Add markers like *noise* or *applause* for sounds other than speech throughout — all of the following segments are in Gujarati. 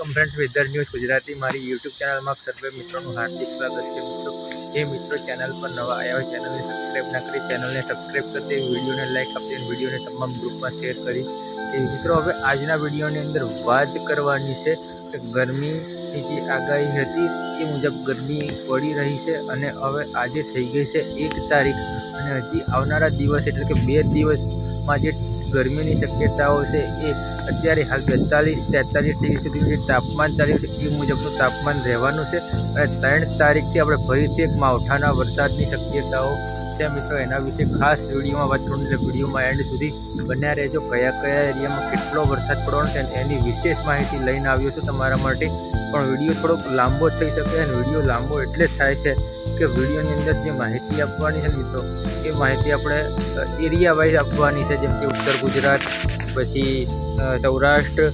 Welcome friends weather news Gujarati મારી યુટ્યુબ ચેનલમાં સર્વે મિત્રોનું હાર્દિક સ્વાગત છે મિત્રો. જે મિત્રો ચેનલ પર નવા આવ્યા હોય ચેનલને સબસ્ક્રાઈબ ના કરી ચેનલને સબસ્ક્રાઈબ કરી દે વિડીયોને લાઈક આપી અને વિડીયોને તમામ ગ્રુપમાં શેર કરી. એ મિત્રો, હવે આજના વિડીયોની અંદર વાત કરવાની છે કે ગરમીની જે આગાહી હતી એ મુજબ ગરમી પડી રહી છે અને હવે આજે થઈ ગઈ છે એક તારીખ. અને હજી આવનારા દિવસ એટલે કે બે દિવસમાં જે ગરમીની શક્યતાઓ છે એ અત્યારે હાલ બેતાલીસ, તેતાલીસ ડિગ્રી સુધીનું જે તાપમાન ચાલ્યું છે મુજબનું તાપમાન રહેવાનું છે. અને ત્રણ તારીખથી આપણે ફરીથી એક માવઠાના વરસાદની શક્યતાઓ છે મિત્રો. એના વિશે ખાસ વિડીયોમાં વાત કરવાની એટલે વિડીયોમાં એન્ડ સુધી બન્યા રહેજો. કયા કયા એરિયામાં કેટલો વરસાદ પડવાનો છે એની વિશેષ માહિતી લઈને આવ્યો છું તમારા માટે. પણ વીડિયો થોડોક લાંબો થઈ શકે અને વીડિયો લાંબો એટલે જ થાય છે કે વિડીયોની અંદર જે માહિતી આપવાની છે મિત્રો એ માહિતી આપણે એરિયા વાઇઝ આપવાની છે. જેમ કે ઉત્તર ગુજરાત, પછી સૌરાષ્ટ્ર,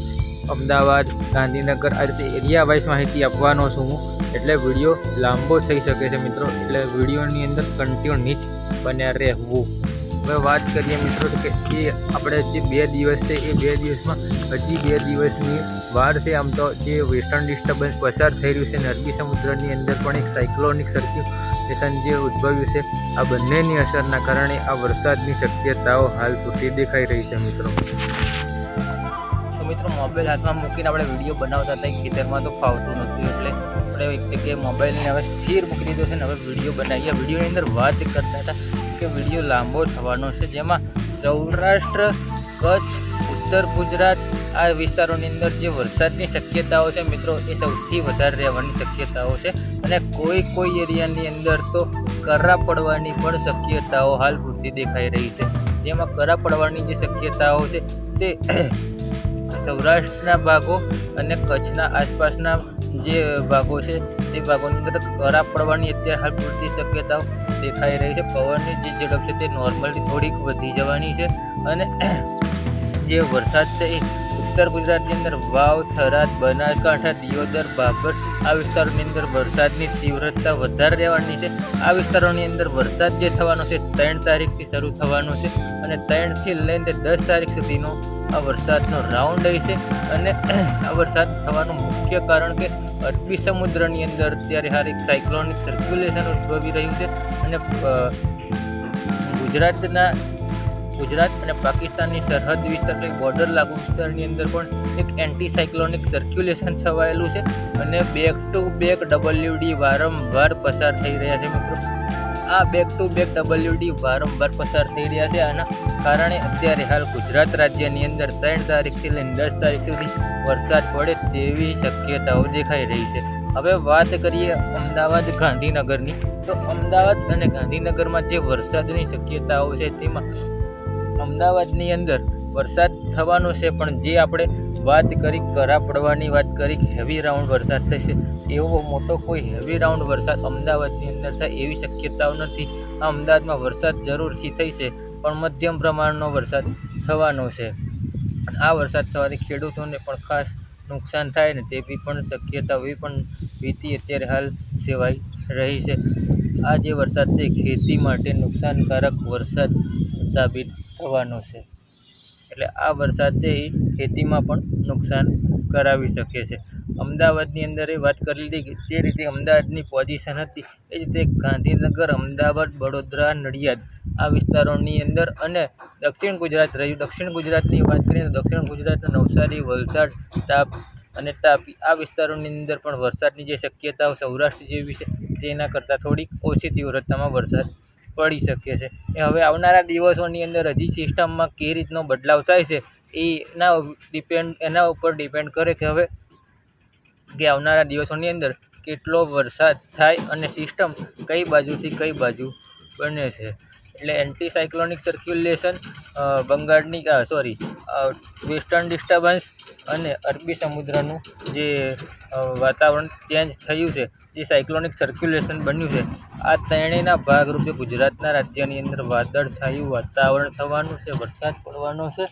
અમદાવાદ, ગાંધીનગર, આ રીતે એરિયા વાઇઝ માહિતી આપવાનો છું હું. એટલે વીડિયો લાંબો થઈ શકે છે મિત્રો. એટલે વિડીયોની અંદર કન્ટિન્યુ નીચ બન્યા રહેવું. હવે વાત કરીએ મિત્રો કે એ આપણે જે બે દિવસ છે, એ બે દિવસમાં હજી બે દિવસની વાર છે. આમ તો જે વેસ્ટર્ન ડિસ્ટર્બન્સ પસાર થઈ રહ્યું છે અરબી સમુદ્રની અંદર પણ એક સાયક્લોનિક સર્ક્યુલેશન જે ઉદ્ભવ્યું છે, આ બંનેની અસરના કારણે આ વરસાદની શક્યતાઓ હાલ તૂટી દેખાઈ રહી છે મિત્રો. મિત્રો મોબાઈલ હાથમાં મૂકીને આપણે વીડિયો બનાવતા હતા ખેતરમાં તો ફાવતું નહોતું એટલે આપણે એક જગ્યાએ મોબાઈલને હવે સ્થિર મૂકી દીધો છે ને, હવે વીડિયો બનાવીએ. વિડીયોની અંદર વાત કરતા હતા કે વીડિયો લાંબો થવાનો છે, જેમાં સૌરાષ્ટ્ર, કચ્છ, ઉત્તર ગુજરાત આ વિસ્તારોની અંદર જે વરસાદની શક્યતાઓ છે મિત્રો, એ સૌથી વધારે રહેવાની શક્યતાઓ છે. અને કોઈ કોઈ એરિયાની અંદર તો કરા પડવાની પણ શક્યતાઓ હાલ પૂરતી દેખાઈ રહી છે. જેમાં કરા પડવાની જે શક્યતાઓ છે, તે *clears throat* સૌરાષ્ટ્રના ભાગો અને કચ્છના આસપાસના જે ભાગો છે, તે ભાગોની અંદર કરા પડવાની અત્યારે હાલ પૂરતી શક્યતાઓ દેખાઈ રહી છે. પવનની જે ઝડપ છે તે નોર્મલી થોડીક વધી જવાની છે અને જે વરસાદ છે એ ઉત્તર ગુજરાતની અંદર વાવ, થરાદ બનાસકાંઠા દિયોદર, બાબર આ વિસ્તારોની અંદર વરસાદની તીવ્રતા વધારે રહેવાની છે. આ વિસ્તારોની અંદર વરસાદ જે થવાનો છે, ત્રણ તારીખથી શરૂ થવાનો છે અને ત્રણથી લઈને દસ તારીખ સુધીનો આ વરસાદનો રાઉન્ડ છે. અને આ વરસાદ થવાનું મુખ્ય કારણ કે અરબી સમુદ્રની અંદર અત્યારે હાલ એક સાયક્લોનિક સર્ક્યુલેશન ઉદ્ભવી રહ્યું છે અને ગુજરાતના ગુજરાત અને પાકિસ્તાનની સરહદ વિસ્તાર એટલે બોર્ડર લાગુ વિસ્તારની અંદર પણ એક એન્ટી સાયક્લોનિક સર્ક્યુલેશન છવાયેલું છે અને બેક ટુ બેક ડબલ્યુડી વારંવાર પસાર થઈ રહ્યા છે મિત્રો. આ બેક ટુ બેક ડબલ્યુડી વારંવાર પસાર થઈ રહ્યા છે. આના કારણે અત્યારે હાલ ગુજરાત રાજ્યની અંદર ત્રણ તારીખથી લઈને દસ તારીખ સુધી વરસાદ પડે તેવી શક્યતાઓ દેખાઈ રહી છે. હવે વાત કરીએ અમદાવાદ ગાંધીનગરની. તો અમદાવાદ અને ગાંધીનગરમાં જે વરસાદની શક્યતાઓ છે તેમાં અમદાવાદની અંદર વરસાદ થવાનો છે, પણ જે આપણે વાત કરી, કરા પડવાની વાત કરી હેવી રાઉન્ડ વરસાદ થશે, એવો મોટો કોઈ હેવી રાઉન્ડ વરસાદ અમદાવાદની અંદર થાય એવી શક્યતાઓ નથી. આ અમદાવાદમાં વરસાદ જરૂરથી થશે, પણ મધ્યમ પ્રમાણનો વરસાદ થવાનો છે. આ વરસાદ થવાથી ખેડૂતોને પણ ખાસ નુકસાન થાય ને તેવી પણ શક્યતા એવી પણ ભીતિ અત્યારે હાલ સેવાઈ રહી છે. આ જે વરસાદ છે, ખેતી માટે નુકસાનકારક વરસાદ સાબિત થવાનો છે. એટલે આ વરસાદ છે એ ખેતીમાં પણ નુકસાન કરાવી શકે છે. અમદાવાદની અંદર એ વાત કરી લીધી કે જે રીતે અમદાવાદની પોઝિશન હતી. એ રીતે ગાંધીનગર, અમદાવાદ, વડોદરા, નડિયાદ આ વિસ્તારોની અંદર અને દક્ષિણ ગુજરાત રહ્યું. દક્ષિણ ગુજરાતની વાત કરીએ તો દક્ષિણ ગુજરાતના નવસારી, વલસાડ, તાપ અને તાપી આ વિસ્તારોની અંદર પણ વરસાદની જે શક્યતાઓ સૌરાષ્ટ્ર જેવી છે તેના કરતાં થોડીક ઓછી તીવ્રતામાં વરસાદ પડી શકે છે. એ હવે આવનારા દિવસોની અંદર હજી સિસ્ટમમાં કઈ રીતનો બદલાવ થાય છે, એના ડિપેન્ડ, એના ઉપર ડિપેન્ડ કરે કે હવે, કે આવનારા દિવસોની અંદર કેટલો વરસાદ થાય અને સિસ્ટમ કઈ બાજુથી કઈ બાજુ બને છે. એટલે એન્ટી સાયક્લોનિક સર્ક્યુલેશન બંગાળની સોરી વેસ્ટર્ન ડિસ્ટર્બન્સ અને અરબી સમુદ્રનું જે વાતાવરણ ચેન્જ થયું છે, જે સાયક્લોનિક સર્ક્યુલેશન બન્યું છે, આ ત્રણેયના ભાગરૂપે ગુજરાતના રાજ્યની અંદર વાદળછાયું વાતાવરણ થવાનું છે, વરસાદ પડવાનો છે,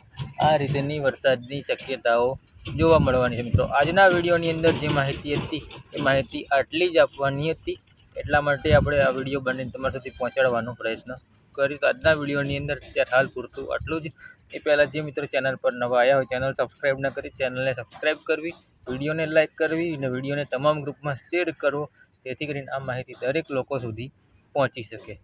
આ રીતેની વરસાદની શક્યતાઓ જોવા મળવાની છે મિત્રો. આજના વિડીયોની અંદર જે માહિતી હતી, એ માહિતી આટલી જ આપવાની હતી. એટલા માટે આપણે આ વીડિયો બને તમારા સુધી પહોંચાડવાનો પ્રયત્ન કરી તો આજના વિડીયોની અંદર અત્યારે હાલ પૂરતું આટલું જ. એ પહેલાં જે મિત્રો ચેનલ પર નવા આવ્યા હોય, ચેનલ સબસ્ક્રાઈબ ન કરી, ચેનલને સબસ્ક્રાઈબ કરવી, વિડીયોને લાઇક કરવી અને વિડીયોને તમામ ગ્રુપમાં શેર કરવો, જેથી કરીને આ માહિતી દરેક લોકો સુધી પહોંચી શકે.